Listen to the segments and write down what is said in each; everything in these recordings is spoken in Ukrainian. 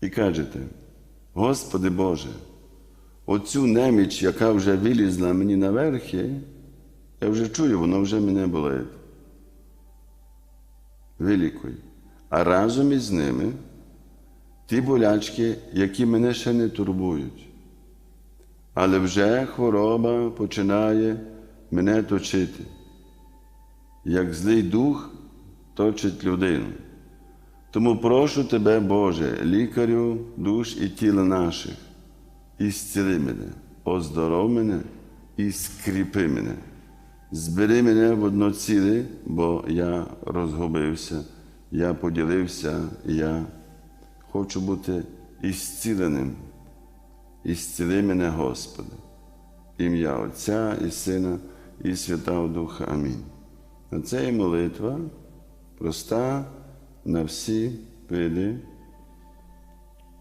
і кажете, Господи Боже, оцю неміч, яка вже вилізла мені наверхи, я вже чую, воно вже мене болить. Вилікуй. А разом із ними ті болячки, які мене ще не турбують. Але вже хвороба починає мене точити, як злий дух точить людину. Тому прошу тебе, Боже, лікарю душ і тіла наших, і зціли мене, оздоров мене і скріпи мене. Збери мене в одно ціле, бо я розгубився, я поділився, я хочу бути ісціленим. Ісціли мене, Господи, ім'я Отця і Сина, і Святого Духа. Амінь. А це є молитва проста на всі види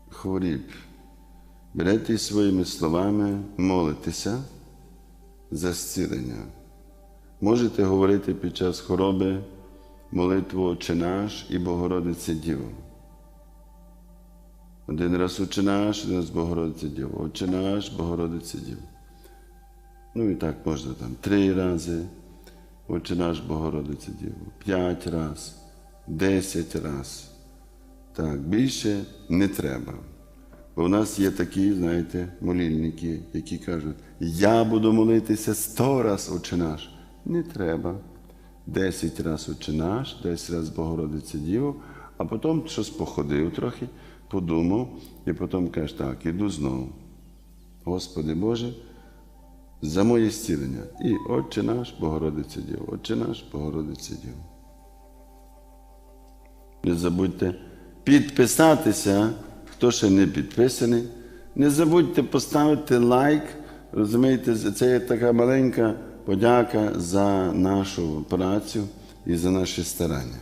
хворіб. Берете своїми словами молитися за зцілення. Можете говорити під час хвороби молитву «Отче наш» і Богородице Діво. Один раз «Отче наш», один раз Богородице Діво, «Отче наш, Богородице Діво. Ну і так можна там три рази, «Отче наш, Богородице Діво, п'ять разів. 10 раз. Так, більше не треба. Бо в нас є такі, знаєте, молільники, які кажуть, я буду молитися 100 раз Отче наш. Не треба. 10 раз Отче наш, 10 раз Богородиця Діво, а потім щось походив трохи, подумав, і потім каже, так, іду знову. Господи Боже, за моє стілення. І Отче наш, Богородиця Діво, Отче наш, Богородиця Діво. Не забудьте підписатися, хто ще не підписаний. Не забудьте поставити лайк. Розумієте, це є така маленька подяка за нашу працю і за наші старання.